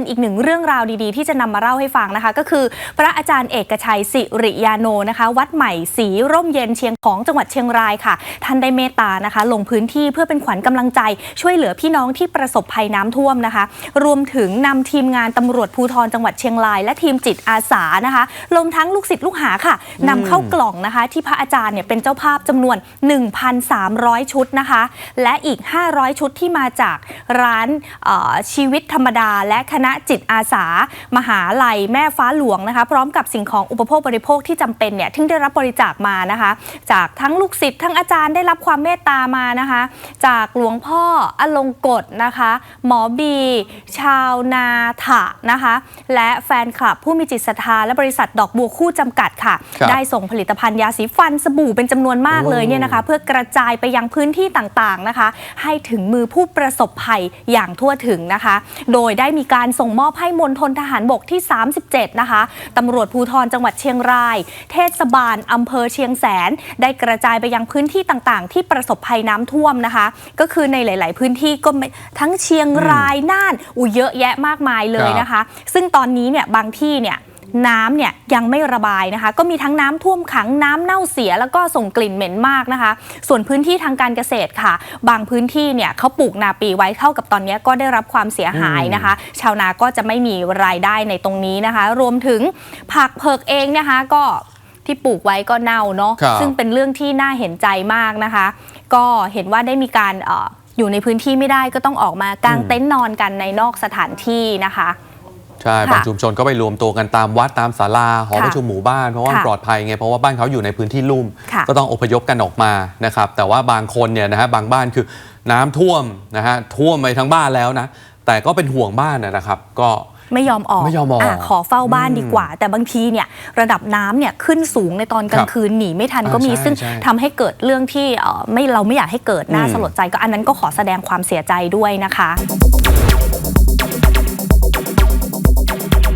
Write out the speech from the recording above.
เป็นอีกหนึ่งเรื่องราวดีๆ ที่จะนำมาเล่าให้ฟังนะคะ ก็คือ พระอาจารย์เอกชัยสิริยาโนนะคะ วัดใหม่ศรีร่มเย็นเชียงของจังหวัดเชียงรายค่ะ ท่านได้เมตตานะคะ ลงพื้นที่เพื่อเป็นขวัญกำลังใจช่วยเหลือพี่น้องที่ประสบภัยน้ำท่วมนะคะ รวมถึงนำทีมงานตำรวจภูธรจังหวัดเชียงราย และทีมจิตอาสานะคะรวมทั้งลูกศิษย์ลูกหาค่ะนำเข้ากล่องนะคะ ที่พระอาจารย์เนี่ยเป็นเจ้าภาพจำนวน 1,300 ชุดนะคะ และอีก 500 ชุดที่มาจากร้านชีวิตธรรมดาและคณะจิตอาสา มหาลัยแม่ฟ้าหลวงนะคะพร้อมกับสิ่งของอุปโภคบริโภคที่จำเป็นเนี่ยที่ได้รับบริจาคมานะคะ จากทั้งลูกศิษย์ทั้งอาจารย์ได้รับความเมตตามานะคะ จากหลวงพ่ออลงกฎนะคะ หมอบี ชาวนาถะนะคะ และแฟนคลับผู้มีจิตศรัทธาและบริษัทดอกบัวคู่จำกัดค่ะครับได้ส่งผลิตภัณฑ์ยาสีฟันสบู่เป็นจำนวนมากเลยเนี่ยนะคะ เพื่อกระจายไปยังพื้นที่ต่างๆนะคะ ให้ถึงมือผู้ประสบภัยอย่างทั่วถึงนะคะ โดยได้มีการส่งมอบให้มณฑลทหารบกที่ 37 นะคะตำรวจภูธรจังหวัดเชียงราย เทศบาลอำเภอเชียงแสน ได้กระจายไปยังพื้นที่ต่างๆ ที่ประสบภัยน้ำท่วมนะคะ ก็คือในหลาย ๆ พื้นที่ก็ทั้งเชียงรายน่านอุยเยอะแยะมากมายเลยนะคะ ซึ่งตอนนี้เนี่ยบางที่เนี่ย น้ำเนี่ยยังไม่ระบายนะคะ ก็มีทั้งน้ำท่วมขังน้ำเน่าเสียแล้วก็ส่งกลิ่นเหม็นมากนะคะ ส่วนพื้นที่ทางการเกษตรค่ะ บางพื้นที่เนี่ยเขาปลูกนาปีไว้เท่ากับตอนนี้ก็ได้รับความเสียหายนะคะ ชาวนาก็จะไม่มีรายได้ในตรงนี้นะคะ รวมถึงผักเผือกเองนะคะก็ที่ปลูกไว้ก็เน่าเนาะครับซึ่งเป็นเรื่องที่น่าเห็นใจมากนะคะ ก็เห็นว่าได้มีการเอออยู่ในพื้นที่ไม่ได้ก็ต้องออกมากางเต็นท์นอนกันในนอกสถานที่นะคะ ใช่ค่ะบางชุมชนก็ไปรวมตัวกันตามวัดตามศาลาหอค่ะประชุมหมู่บ้านเพราะว่ามันค่ะปลอดภัยไงเพราะว่าบ้านเขาอยู่ในพื้นที่ลุ่มค่ะก็ต้องอพยพกันออกมานะครับ แต่ว่าบางคนเนี่ยนะฮะบางบ้านคือน้ำท่วมนะฮะท่วมไปทั้งบ้านแล้วนะ แต่ก็เป็นห่วงบ้านนะนะครับ ก็ไม่ยอมออกไม่ยอมออกะขอเฝ้าบ้านดีกว่า แต่บางทีเนี่ยระดับน้ำเนี่ยขึ้นสูงในตอนกลาครังบคืนหนีไม่ทันก็มีอ่าใช่ซึ่งใช่ทำให้เกิดเรื่องที่เอ่อไม่เราไม่อยากให้เกิดน่าอืมสลดใจก็อันนั้นก็ขอแสดงความเสียใจด้วยนะคะ